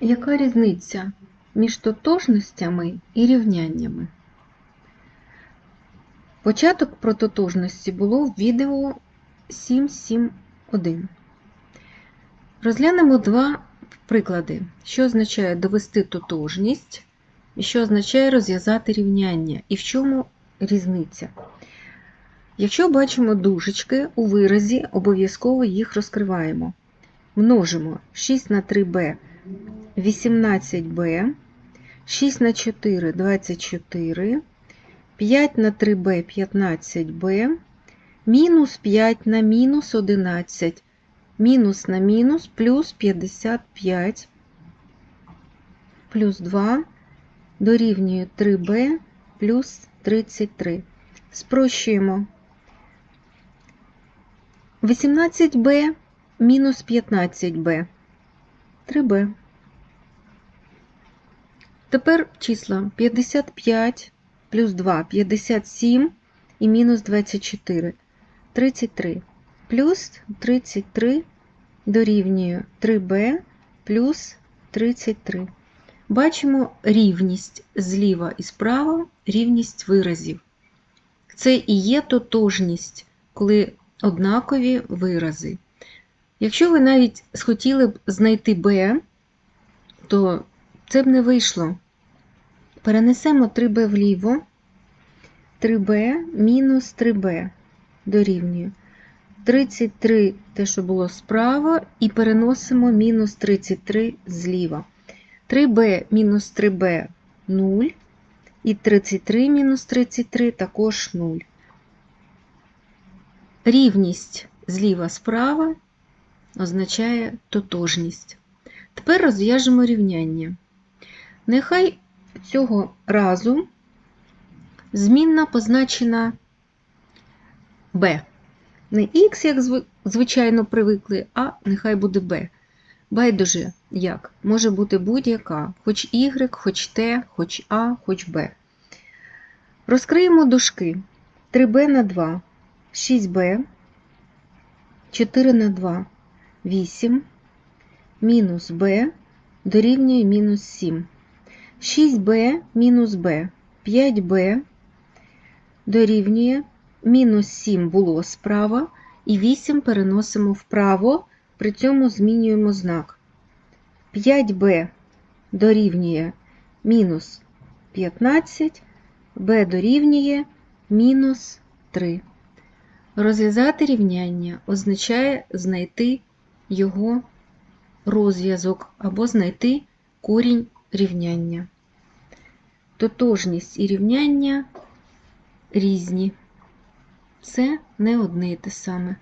Яка різниця між тотожностями і рівняннями? Початок про тотожності було в відео 7.7.1. Розглянемо два приклади, що означає довести тотожність і що означає розв'язати рівняння, і в чому різниця. Якщо бачимо дужечки у виразі, обов'язково їх розкриваємо. Множимо 6 на 3b 18b, 6 на 4 24, 5 на 3b 15b, мінус 5 на мінус 11, мінус на мінус плюс 55, плюс 2 дорівнює 3b плюс 33. Спрощуємо. 18b мінус 15b. 3b. Тепер числа 55 плюс 2 57 і мінус 24 33 плюс 33 дорівнює 3b плюс 33. Бачимо рівність зліва і справа, рівність виразів. Це і є тотожність, коли однакові вирази. Якщо ви навіть схотіли б знайти b, то це б не вийшло. Перенесемо 3b вліво, 3b мінус 3b дорівнює 33 те, що було справа, і переносимо мінус 33 зліва. 3b мінус 3b 0, і 33 мінус 33 також 0. Рівність зліва справа означає тотожність. Тепер розв'яжемо рівняння. Нехай цього разу змінна позначена b. Не x, як звичайно привикли, а нехай буде b. Байдуже як? Може бути будь-яка, хоч y, хоч t, хоч a, хоч b. Розкриємо дужки. 3b на 2, 6b, 4 на 2, 8, мінус b дорівнює мінус 7. 6b мінус b, 5b дорівнює мінус 7 було справа, і 8 переносимо вправо, при цьому змінюємо знак. 5b дорівнює мінус 15, b дорівнює мінус 3. Розв'язати рівняння означає знайти його розв'язок або знайти корінь рівняння. Тотожність і рівняння різні. Це не одне і те саме.